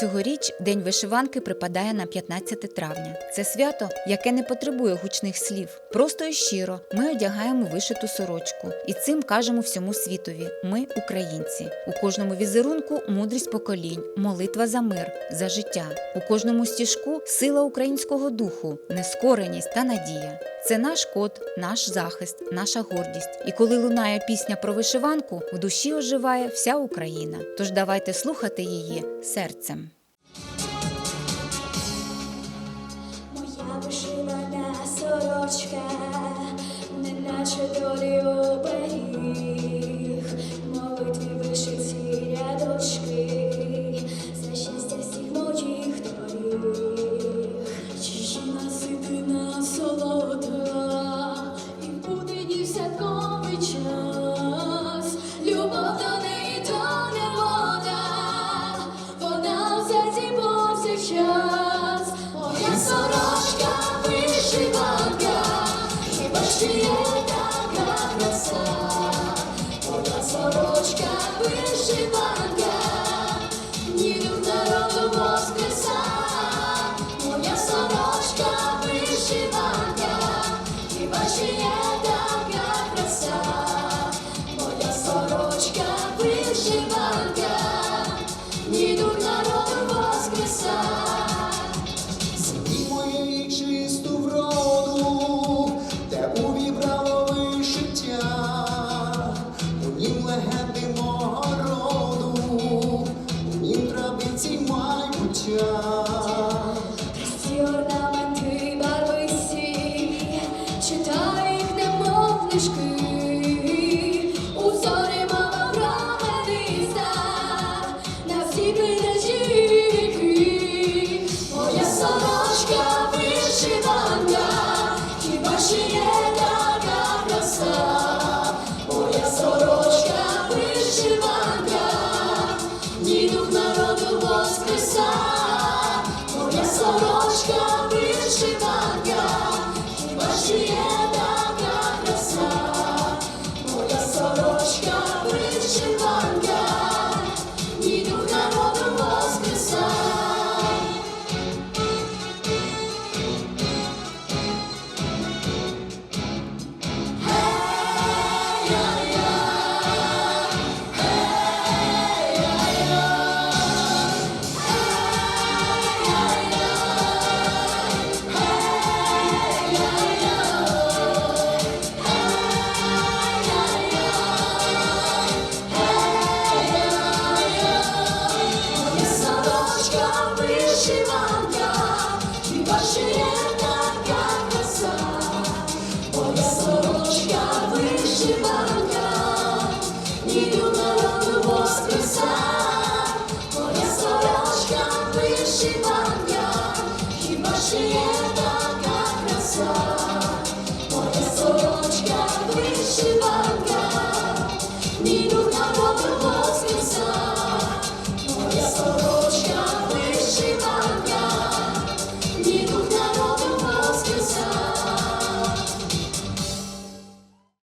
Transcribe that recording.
Цьогоріч День вишиванки припадає на 15 травня. Це свято, яке не потребує гучних слів. Просто і щиро ми одягаємо вишиту сорочку і цим кажемо всьому світові: ми українці. У кожному візерунку мудрість поколінь, молитва за мир, за життя. У кожному стіжку сила українського духу, нескореність та надія. Це наш код, наш захист, наша гордість. І коли лунає пісня про вишиванку, в душі оживає вся Україна. Тож давайте слухати її серцем. Моя вишивана сорочка, неначе долі оберіг, серці повсякчас. Моя сорочка вишиванка, хіба ще є така краса? Моя сорочка вишиванка, ні дух народу воскреса. Моя сорочка вишиванка, хіба ще є така краса? Моя сорочка вишиванка, Надію народу воскреса, моя сорочка вишивання, хіба ж є така краса?